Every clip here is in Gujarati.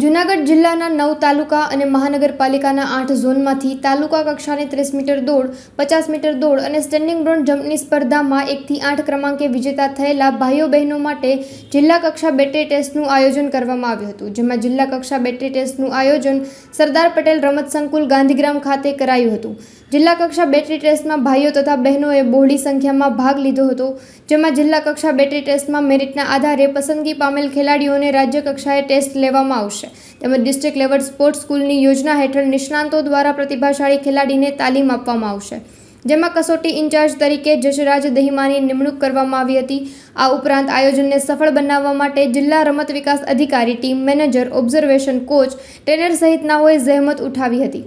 જૂનાગઢ જિલ્લાના નવ તાલુકા અને મહાનગરપાલિકાના આઠ ઝોનમાંથી તાલુકા કક્ષાની ત્રીસ મીટર દોડ, પચાસ મીટર દોડ અને સ્ટેન્ડિંગ બ્રોન્ઝ જમ્પની સ્પર્ધામાં એકથી આઠ ક્રમાંકે વિજેતા થયેલા ભાઈઓ બહેનો માટે જિલ્લા કક્ષા બેટરી ટેસ્ટનું આયોજન કરવામાં આવ્યું હતું, જેમાં જિલ્લા કક્ષા બેટરી ટેસ્ટનું આયોજન સરદાર પટેલ રમત સંકુલ ગાંધીગ્રામ ખાતે કરાયું હતું. જિલ્લા કક્ષા બેટરી ટેસ્ટમાં ભાઈઓ તથા બહેનોએ બહોળી સંખ્યામાં ભાગ લીધો હતો, જેમાં જિલ્લા કક્ષા બેટરી ટેસ્ટમાં મેરિટના આધારે પસંદગી પામેલ ખેલાડીઓને રાજ્ય કક્ષાએ ટેસ્ટ લેવામાં આવશે. આવશે તેમજ ડિસ્ટ્રિક્ટ લેવલ સ્પોર્ટ્સ સ્કૂલની યોજના હેઠળ નિષ્ણાંતો દ્વારા પ્રતિભાશાળી ખેલાડીને તાલીમ આપવામાં આવશે. જેમાં કસોટી ઇન્ચાર્જ તરીકે જશરાજ દહીમાની નિમણૂક કરવામાં આવી હતી. આ ઉપરાંત આયોજનને સફળ બનાવવા માટે જિલ્લા રમત વિકાસ અધિકારી team manager observation coach trainer સહિતનાઓએ જહેમત ઉઠાવી હતી.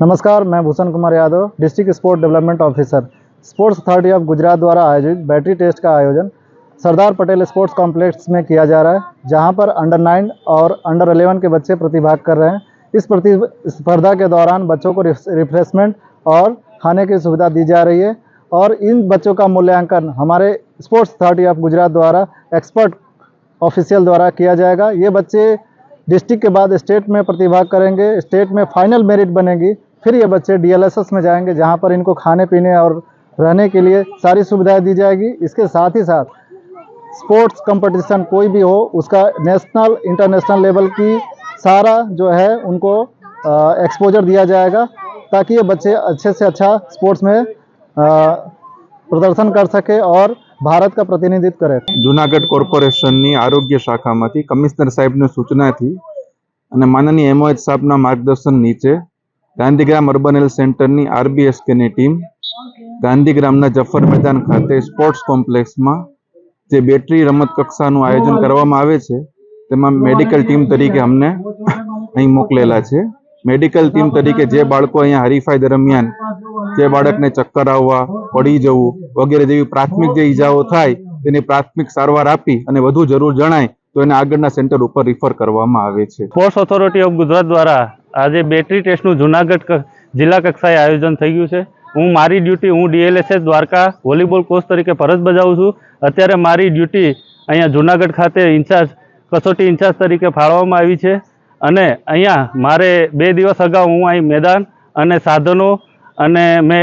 નમસ્કાર, મેં Bhushan Kumar Yadav district sport development officer sports authority of Gujarat દ્વારા આયોજિત બેટરી ટેસ્ટ કા આયોજન सरदार पटेल स्पोर्ट्स कॉम्प्लेक्स में किया जा रहा है, जहाँ पर अंडर नाइन और अंडर अलेवन के बच्चे प्रतिभाग कर रहे हैं। इस प्रति, स्पर्धा के दौरान बच्चों को रिफ्रेशमेंट और खाने की सुविधा दी जा रही है और इन बच्चों का मूल्यांकन हमारे स्पोर्ट्स अथॉरिटी ऑफ़ गुजरात द्वारा एक्सपर्ट ऑफिशियल द्वारा किया जाएगा। ये बच्चे डिस्ट्रिक्ट के बाद स्टेट में प्रतिभाग करेंगे स्टेट में फाइनल मेरिट बनेगी, फिर ये बच्चे डीएलएसएस में जाएँगे, जहाँ पर इनको खाने पीने और रहने के लिए सारी सुविधाएँ दी जाएगी। इसके साथ ही साथ स्पोर्ट्स कंपटीशन कोई भी हो उसका नेशनल इंटरनेशनल लेवल की सारा जो है उनको एक्सपोजर दिया जाएगा ताकि ये बच्चे अच्छे से अच्छा स्पोर्ट्स में अ, प्रदर्शन कर सके और ભારત का प्रतिनिधित्व करे જુનાગઢ કોર્પોરેશનની આરોગ્ય શાખામાંથી કમિશનર સાહેબની સૂચનાથી અને માનનીય એમઓએચ સાહેબના માર્ગદર્શન નીચે ગાંધીગ્રામ અર્બન હેલ્થ સેન્ટરની આરબીએસકેની ટીમ ગાંધીગ્રામના જફર મેદાન ખાતે સ્પોર્ટ્સ કોમ્પ્લેક્સમાં જે બેટરી રમત કક્ષાનું આયોજન કરવામાં આવે છે તેમાં મેડિકલ ટીમ તરીકે અમને અહીં મોકલેલા છે. મેડિકલ ટીમ તરીકે જે બાળકો અહીંયા હરીફાઈ દરમિયાન જે બાળકને ચક્કર આવવા પડી જવું વગેરે જેવી પ્રાથમિક જે ઈજાઓ થાય તેની પ્રાથમિક સારવાર આપી અને વધુ જરૂર જણાય તો એને આગળના સેન્ટર ઉપર રિફર કરવામાં આવે છે. સ્પોર્ટ્સ ઓથોરિટી ઓફ ગુજરાત દ્વારા આજે બેટરી ટેસ્ટનું જુનાગઢ જિલ્લા કક્ષાએ આયોજન થઈ ગયું છે. હું મારી ડ્યુટી હું ડીએલએસએસ દ્વારકા વોલીબોલ કોચ તરીકે ફરજ બજાવું છું. અત્યારે મારી ડ્યુટી અહીંયા જુનાગઢ ખાતે ઇન્ચાર્જ, કસોટી ઇન્ચાર્જ તરીકે ફાળવવામાં આવી છે. અને અહીંયા મારે બે દિવસ અગાઉ હું અહીં મેદાન અને સાધનો અને મેં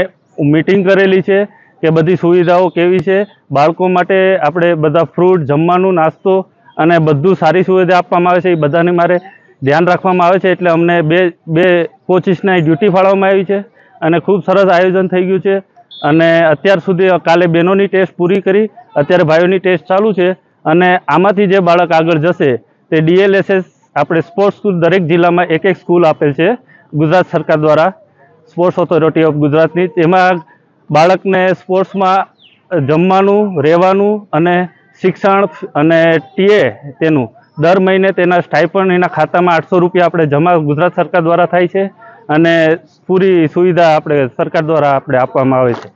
મિટિંગ કરેલી છે કે બધી સુવિધાઓ કેવી છે. બાળકો માટે આપણે બધા ફ્રૂટ જમવાનું, નાસ્તો અને બધું સારી સુવિધા આપવામાં આવે છે. એ બધાને મારે ધ્યાન રાખવામાં આવે છે. એટલે અમને બે બે કોચિસના ડ્યુટી ફાળવવામાં આવી છે. અને ખૂબ સરસ આયોજન થઈ ગયું છે. અને અત્યાર સુધી કાલે બહેનોની ટેસ્ટ પૂરી કરી, અત્યારે ભાઈઓની ટેસ્ટ ચાલુ છે અને આમાંથી જે બાળક આગળ જશે તે ડીએલએસએસ આપણે સ્પોર્ટ્સ સ્કૂલ દરેક જિલ્લામાં એક એક સ્કૂલ આપેલ છે ગુજરાત સરકાર દ્વારા. સ્પોર્ટ્સ ઓથોરિટી ઓફ ગુજરાતની તેમાં બાળકને સ્પોર્ટ્સમાં જમવાનું, રહેવાનું અને શિક્ષણ અને ટીએ તેનું દર મહિને તેના સ્ટાઇપન્ડ એના ખાતામાં આઠસો રૂપિયા આપણે જમા ગુજરાત સરકાર દ્વારા થાય છે. અને પૂરી સુવિધા આપણે સરકાર દ્વારા આપણે આપવામાં આવે છે.